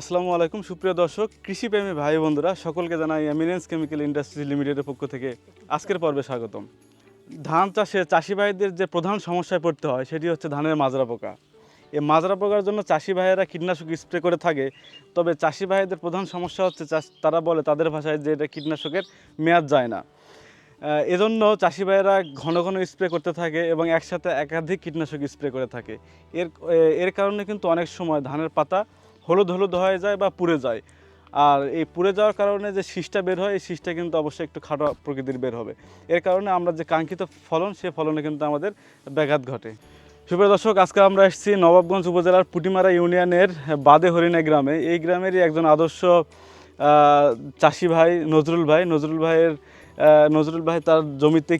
আসসালামু আলাইকুম, সুপ্রিয় দর্শক, কৃষিপ্রেমী ভাই বন্ধুরা, সকলকে জানাই এমিনেন্স কেমিক্যাল ইন্ডাস্ট্রিজ লিমিটেডের পক্ষ থেকে আজকের পর্বে স্বাগতম। ধান চাষে চাষি ভাইদের যে প্রধান সমস্যায় পড়তে হয়, সেটি হচ্ছে ধানের মাজরা পোকা। এই মাজরা পোকার জন্য চাষি ভাইয়েরা কীটনাশক স্প্রে করে থাকে, তবে চাষি ভাইদের প্রধান সমস্যা হচ্ছে তারা বলে তাদের ভাষায় যে এটা কীটনাশকের মেয়াদ যায় না। এজন্য চাষি ভাইয়েরা ঘন ঘন স্প্রে করতে থাকে এবং একসাথে একাধিক কীটনাশক স্প্রে করে থাকে। এর এর কারণে কিন্তু অনেক সময় ধানের পাতা হলুদ হলুদ হয়ে যায় বা পুড়ে যায়। আর এই পুড়ে যাওয়ার কারণে যে শীষটা বের হয়, এই শীষটা কিন্তু অবশ্যই একটু খাটো প্রকৃতির বের হবে। এর কারণে আমরা যে কাঙ্ক্ষিত ফলন, সে ফলনে কিন্তু আমাদের ব্যাঘাত ঘটে। সুপ্রিয় দর্শক, আজকে আমরা এসেছি নবাবগঞ্জ উপজেলার পুটিমারা ইউনিয়নের বাদে হরিণা গ্রামে। এই গ্রামেরই একজন আদর্শ চাষি ভাই নজরুল ভাই। নজরুল ভাইয়ের নজরুল ভাই তার জমিতে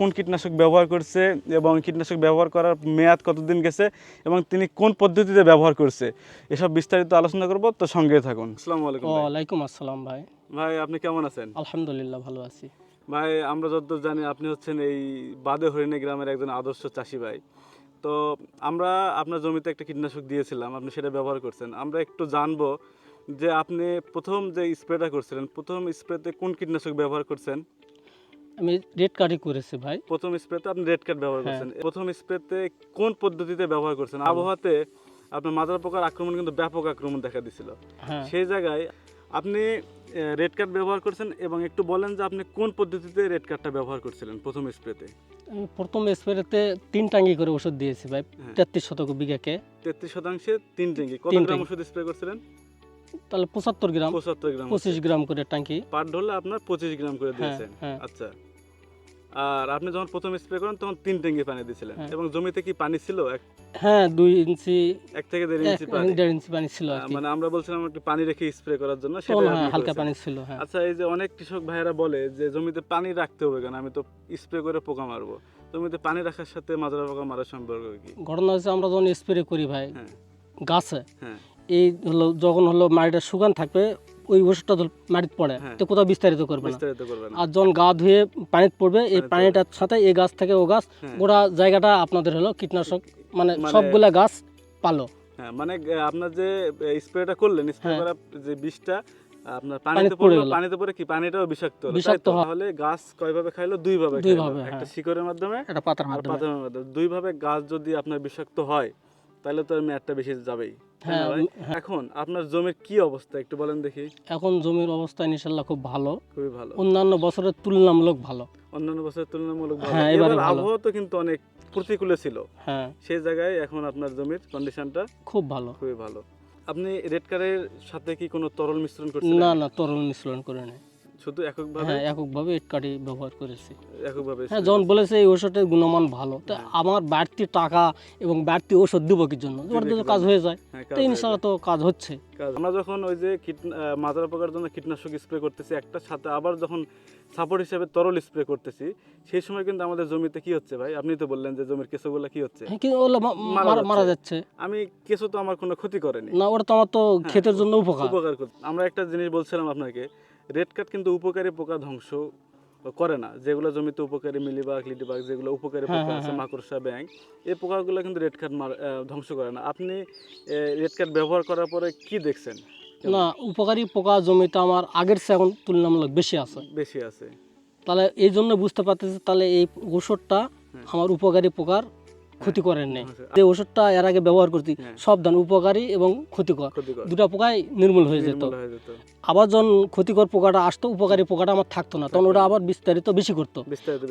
কোন কীটনাশক ব্যবহার করছে এবং কীটনাশক ব্যবহার করার মেয়াদ কতদিন গেছে এবং তিনি কোন পদ্ধতিতে ব্যবহার করছে এসব বিস্তারিত আলোচনা করব তো সঙ্গে থাকুন। আসসালামু আলাইকুম। ওয়ালাইকুম আসসালাম ভাই। ভাই আপনি কেমন আছেন? আলহামদুলিল্লাহ ভালো আছি। ভাই আমরা যতদূর জানি আপনি হচ্ছেন এই বাদে হরিণে গ্রামের একজন আদর্শ চাষি ভাই। তো আমরা আপনার জমিতে একটা কীটনাশক দিয়েছিলাম আপনি সেটা ব্যবহার করছেন। আমরা একটু জানব যে আপনি প্রথম যে স্প্রেটা করছিলেন প্রথম স্প্রেতে কোন কীটনাশক ব্যবহার করছেন? আমি রেড কার্ডই করেছি ভাই। প্রথম স্প্রেতে আপনি রেড কার্ড ব্যবহার হ্যাঁ। করছেন প্রথম স্প্রেতে কোন পদ্ধতিতে ব্যবহার করছেন? আবহাওয়াতে আপনার মাদার পোকার আক্রমণ কিন্তু ব্যাপক আক্রমণ দেখা দিছিল। হ্যাঁ। সেই জায়গায় আপনি রেড কার্ড ব্যবহার করছেন এবং একটু বলেন যে আপনি কোন পদ্ধতিতে রেড কার্ডটা ব্যবহার করছিলেন প্রথম স্প্রেতে প্রথম স্প্রেতে তিন টাঙ্গি করে ওষুধ দিয়েছি ভাই হ্যাঁ। তেত্রিশ শতক বিঘাকে। তেত্রিশ শতাংশে তিন ট্যাঙ্কি কত গ্রাম ওষুধ স্প্রে করছিলেন? তাহলে পঁচাত্তর গ্রাম। পঁচাত্তর গ্রাম পঁচিশ গ্রাম করে টাঙ্কি পার ঢোলে আপনার পঁচিশ গ্রাম করে হ্যাঁ দিয়েছেন। হ্যাঁ। আচ্ছা। আর আপনি যখন প্রথম স্প্রে করেন তখন তিন ট্যাঙ্কি পানি দিয়েছিলেন হ্যাঁ। এবং জমিতে কি পানি ছিল? হ্যাঁ দুই ইঞ্চি এক থেকে দেড় ইঞ্চি পানি। দেড় ইঞ্চি পানি ছিল মানে আমরা বলছিলাম একটু পানি রেখে স্প্রে করার জন্য সেটা হ্যাঁ হালকা পানি ছিল হ্যাঁ। আচ্ছা এই যে অনেক কৃষক ভাইয়েরা বলে যে জমিতে পানি রাখতে হবে কেন? আমি তো স্প্রে করে পোকা মারবো। জমিতে পানি রাখার সাথে মাজরা পোকা মারার সম্পর্ক কি? ঘটনা হচ্ছে আমরা যখন স্প্রে করি ভাই গাছে এই হলো যখন হলো মাটিটা শুকান থাকবে ওই ওষুধটা মাটিতে পড়ে হ্যাঁ। তো কোথাও বিস্তারিত করবে না। আর যখন গা ধুয়ে পানিতে পড়বে এই পানিটার সাথে এই গাছ থেকে ও গাছ হ্যাঁ। গোটা জায়গাটা আপনাদের হলো কীটনাশক মানে মানে- সবগুলা গাছ পালো। হ্যাঁ মানে আপনার যে স্প্রেটা করলেন স্প্রে। করা যে বিষটা আপনার পানিতে পানিতে পড়ে পড়ল পানিতে পড়ে কি? পানিটাও বিষাক্ত বিষাক্ত। তাহলে গাছ কয়ভাবে খাইলো? দুই ভাবে দুই ভাবে, একটা। শিকড়ের মাধ্যমে এটা পাতার মাধ্যমে। দুই ভাবে গাছ যদি আপনার বিষাক্ত হয় তাহলে তো মেয়াদটা বেশি যাবেই। হ্যাঁ হ্যাঁ। এখন আপনার জমির কি অবস্থা একটু বলেন দেখি। এখন জমির অবস্থা ইনশাল্লাহ খুব ভালো। খুবই ভালো। অন্যান্য বছরের তুলনামূলক ভালো। অন্যান্য বছরের তুলনামূলক ভালো। হ্যাঁ, এবার আবহাওয়া তো কিন্তু অনেক প্রতিকূলে ছিল। হ্যাঁ। সেই জায়গায় এখন আপনার জমির কন্ডিশনটা খুব ভালো। খুবই ভালো। আপনি রেড কারের সাথে কি কোনো তরল মিশ্রণ করছেন না না তরল মিশ্রণ করে নেই। শুধু এককভাবে? হ্যাঁ এককভাবে ব্যবহার করেছি। এককভাবে হ্যাঁ যখন বলেছে এই ওষুধের গুণমান ভালো। তো হ্যাঁ। আমার বাড়তি টাকা এবং বাড়তি ওষুধ দিব কি জন্য? কি তো কাজ হয়ে যায়। হ্যাঁ, তো হয়ে ইনশাল্লাহ তো কাজ হচ্ছে। আমরা যখন ওই যে মাদার পোকার জন্য কীটনাশক স্প্রে করতেছি একটা সাথে আবার যখন সাপোর্ট হিসেবে তরল স্প্রে করতেছি সেই সময় কিন্তু আমাদের জমিতে কি হচ্ছে ভাই? আপনি তো বললেন যে জমির কেঁচোগুলো কি হচ্ছে? হ্যাঁ মারা যাচ্ছে। আমি কেঁচো তো আমার কোনো ক্ষতি করেনি। না ওটা তো আমার তো হ্যাঁ, ক্ষেতের জন্য উপকার। উপকার আমরা একটা জিনিস বলছিলাম আপনাকে রেড কাট কিন্তু উপকারী পোকা ধ্বংস করে না। যেগুলো জমিতে উপকারী মিলিবাগ লিটিবাগ যেগুলো উপকারী হ্যাঁ, পোকা হ্যাঁ, আছে হ্যাঁ। মাকড়সা ব্যাং এই পোকাগুলো কিন্তু রেড কাট ধ্বংস করে না। আপনি রেড কাট ব্যবহার করার পরে কি দেখছেন? না উপকারী পোকা জমিতে আমার আগের চেয়ে এখন তুলনামূলক বেশি আছে। বেশি আছে। তাহলে এই জন্য বুঝতে পারতেছি তাহলে এই ওষুধটা। আমার উপকারী পোকার ক্ষতি করেন নেই। আচ্ছা, যে ওষুধটা এর আগে ব্যবহার করছি হ্যাঁ। সব ধান উপকারী এবং ক্ষতিকর। দুটো পোকাই নির্মূল হয়ে যেত। হয়ে আবার যখন ক্ষতিকর পোকাটা আসতো উপকারী পোকাটা আমার থাকতো না তখন ওটা আবার বিস্তারিত বেশি করতো।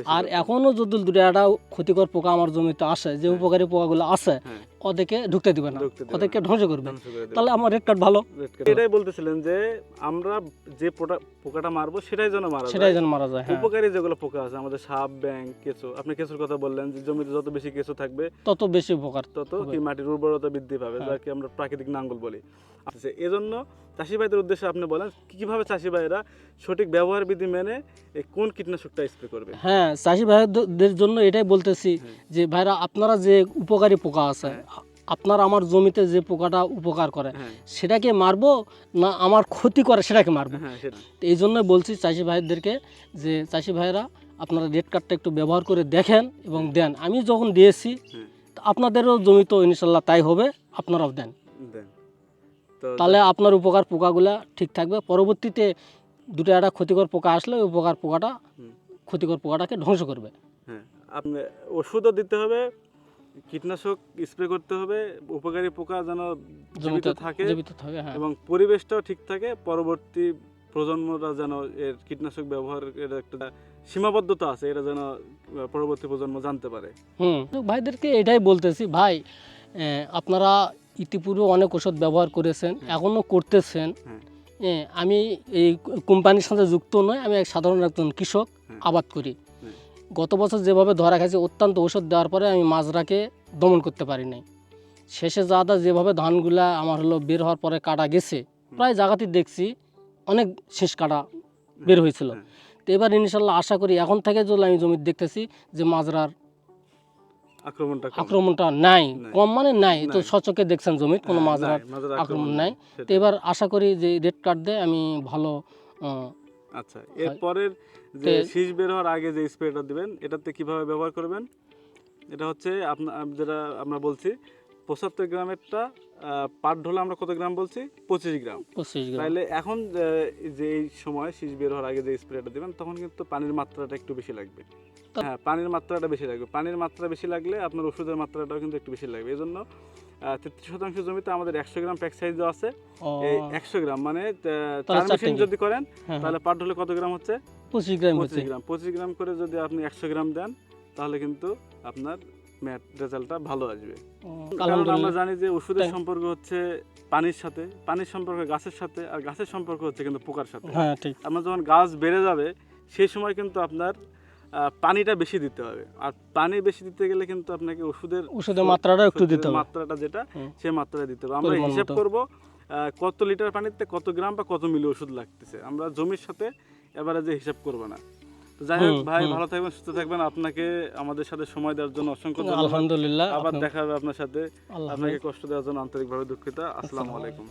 আর এখনও এখনও যদি দুটো একটা ক্ষতিকর পোকা আমার জমিতে আসে যে হ্যাঁ। উপকারী পোকাগুলো আছে হ্যাঁ, ওদেরকে ঢুকতে দিবে না। ওদেরকে ধ্বংস করবে। তাহলে আমার রেড কার্ড ভালো। এটাই বলতেছিলেন যে আমরা যে পোকাটা মারবো সেটাই যেন মারা সেটাই যেন মারা যায় হ্যাঁ। উপকারী যেগুলো পোকা আছে আমাদের সাপ ব্যাং কেঁচো। আপনি কেঁচোর কথা বললেন যে জমিতে যত বেশি কেঁচো থাকবে তত বেশি উপকার তত কি মাটির উর্বরতা বৃদ্ধি পাবে হ্যাঁ। যাকে আমরা প্রাকৃতিক নাঙ্গল বলি। আচ্ছা এজন্য চাষি ভাইদের উদ্দেশ্যে আপনি বলেন কীভাবে চাষি ভাইরা সঠিক ব্যবহার বিধি মেনে কোন কীটনাশকটা স্প্রে করবে? হ্যাঁ চাষি ভাইদের জন্য এটাই বলতেছি হ্যাঁ। যে ভাইরা আপনারা যে উপকারী পোকা আছে হ্যাঁ। আপনার আমার জমিতে যে পোকাটা উপকার করে হ্যাঁ। সেটাকে মারবো না আমার ক্ষতি করে সেটাকে মারবো। তো এই জন্য বলছি চাষি ভাইদেরকে যে চাষি ভাইরা আপনারা রেড কার্ডটা একটু ব্যবহার করে দেখেন এবং দেন। আমি যখন দিয়েছি আপনাদেরও জমি তো ইনশাল্লাহ তাই হবে আপনারাও দেন। দেন। তাহলে আপনার উপকার পোকাগুলা ঠিক থাকবে। পরবর্তীতে দুটো একটা ক্ষতিকর পোকা আসলে ওই উপকার পোকাটা ক্ষতিকর পোকাটাকে ধ্বংস করবে। হ্যাঁ আপনি ওষুধও দিতে হবে কীটনাশক স্প্রে করতে হবে উপকারী পোকা যেন জীবিত জমিতে থাকে জীবিত থাকে হ্যাঁ। এবং পরিবেশটাও ঠিক থাকে পরবর্তী প্রজন্মরা যেন এর কীটনাশক ব্যবহার এর একটা সীমাবদ্ধতা আছে এটা যেন পরবর্তী প্রজন্ম জানতে পারে। হুম। ভাইদেরকে এটাই বলতেছি ভাই আপনারা ইতিপূর্বে অনেক ওষুধ ব্যবহার করেছেন এখনও করতেছেন হ্যাঁ। আমি এই কোম্পানির সাথে যুক্ত নয় আমি এক সাধারণ একজন কৃষক হ্যাঁ। আবাদ করি হ্যাঁ। গত বছর যেভাবে ধরা খাইছে অত্যন্ত ওষুধ দেওয়ার পরে আমি মাজরাকে দমন করতে পারি নাই শেষে যাদা যেভাবে ধানগুলা আমার হলো বের হওয়ার পরে কাটা গেছে প্রায় জায়গাতেই দেখছি অনেক শেষ কাটা বের হয়েছিল হ্যাঁ। তো এবার ইনশাল্লাহ আশা করি এখন থেকে যদি আমি জমি দেখতেছি যে মাজরার আক্রমণটা নাই। কম মানে নাই। তো সচকে দেখছেন জমির কোনো হ্যাঁ, মাজরার আক্রমণ নাই। তো এবার আশা করি যে রেড কার্ড দিয়ে আমি ভালো আচ্ছা এরপরের যে শীষ বের হওয়ার আগে যে স্প্রেটা দিবেন এটাতে কীভাবে ব্যবহার করবেন? এটা হচ্ছে আপনার যেটা আমরা বলছি পঁচাত্তর গ্রামেরটা পার ঢোলে আমরা কত গ্রাম বলছি? পঁচিশ গ্রাম। পঁচিশ গ্রাম। তাইলে এখন যে এই সময় শীষ বের হওয়ার আগে যে স্প্রেটা দিবেন তখন কিন্তু পানির মাত্রাটা একটু বেশি লাগবে। হ্যাঁ পানির মাত্রাটা বেশি লাগবে। পানির মাত্রা বেশি লাগলে আপনার ওষুধের মাত্রাটাও কিন্তু একটু বেশি লাগবে। এই জন্য তেত্রিশ শতাংশ জমিতে আমাদের একশো গ্রাম প্যাক সাইজ আছে। এই একশো গ্রাম মানে চার মেশিন যদি করেন হ্যাঁ, তাহলে পার ঢোলে কত গ্রাম হচ্ছে? পঁচিশ গ্রাম পঁচিশ গ্রাম। পঁচিশ গ্রাম করে যদি আপনি একশো গ্রাম দেন তাহলে কিন্তু আপনার ম্যাট রেজাল্টটা ভালো আসবে। কারণ আমরা জানি যে ওষুধের সম্পর্ক হচ্ছে পানির সাথে। পানির সম্পর্ক গাছের সাথে আর গাছের সম্পর্ক হচ্ছে কিন্তু পোকার সাথে। হ্যাঁ ঠিক। আপনার যখন গাছ বেড়ে যাবে সেই সময় কিন্তু আপনার পানিটা বেশি দিতে হবে। আর পানি বেশি দিতে গেলে কিন্তু আপনাকে ওষুধের ওষুধের মাত্রাটা একটু দিতে হবে। মাত্রাটা যেটা সেই মাত্রাটা দিতে হবে। আমরা হিসাব করব কত লিটার পানিতে কত গ্রাম বা কত মিলি ওষুধ লাগতেছে। আমরা জমির সাথে এবারে যে হিসাব করব না। তো যাই হোক ভাই ভালো থাকবেন সুস্থ থাকবেন। আপনাকে আমাদের সাথে সময় দেওয়ার জন্য অসংখ্য ধন্যবাদ। আলহামদুলিল্লাহ আবার দেখা হবে আপনার সাথে। আপনাকে কষ্ট দেওয়ার জন্য আন্তরিকভাবে দুঃখিত। আসসালামু আসসালামু আলাইকুম।